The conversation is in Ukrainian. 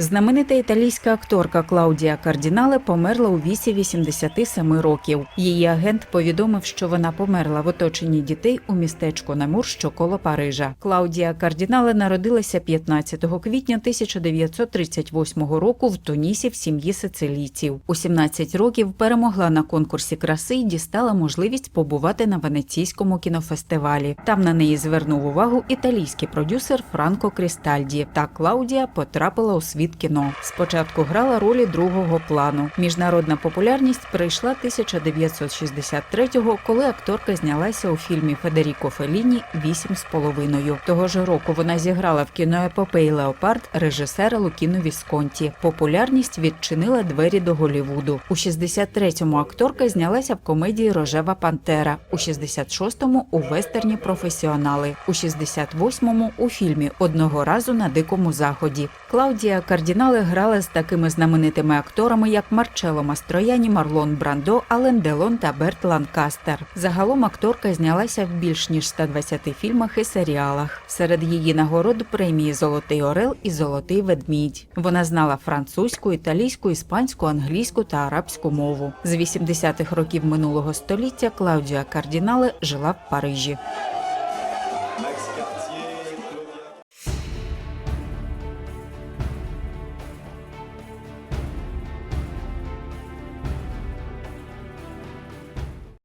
Знаменита італійська акторка Клаудія Кардінале померла у віці 87 років. Її агент повідомив, що вона померла в оточенні дітей у містечку Намур, що коло Парижа. Клаудія Кардінале народилася 15 квітня 1938 року в Тунісі в сім'ї сицилійців. У 17 років перемогла на конкурсі краси і дістала можливість побувати на венеційському кінофестивалі. Там на неї звернув увагу італійський продюсер Франко Крістальді. Та Клаудія потрапила у світ кіно. Спочатку грала ролі другого плану. Міжнародна популярність прийшла 1963-го, коли акторка знялася у фільмі Федеріко Феліні «Вісім з половиною. Того ж року вона зіграла в кіноепопеї Леопард режисера Лукіно Вісконті. Популярність відчинила двері до Голівуду. У 63-му акторка знялася в комедії Рожева Пантера, у 66-му у вестерні професіонали, у 68-му у фільмі Одного разу на дикому заході. Клаудія Кардінале грала з такими знаменитими акторами, як Марчело Мастрояні, Марлон Брандо, Ален Делон та Берт Ланкастер. Загалом акторка знялася в більш ніж 120 фільмах і серіалах. Серед її нагород премії Золотий Орел і Золотий ведмідь. Вона знала французьку, італійську, іспанську, англійську та арабську мову. З 80-х років минулого століття Клаудія Кардінале жила в Парижі.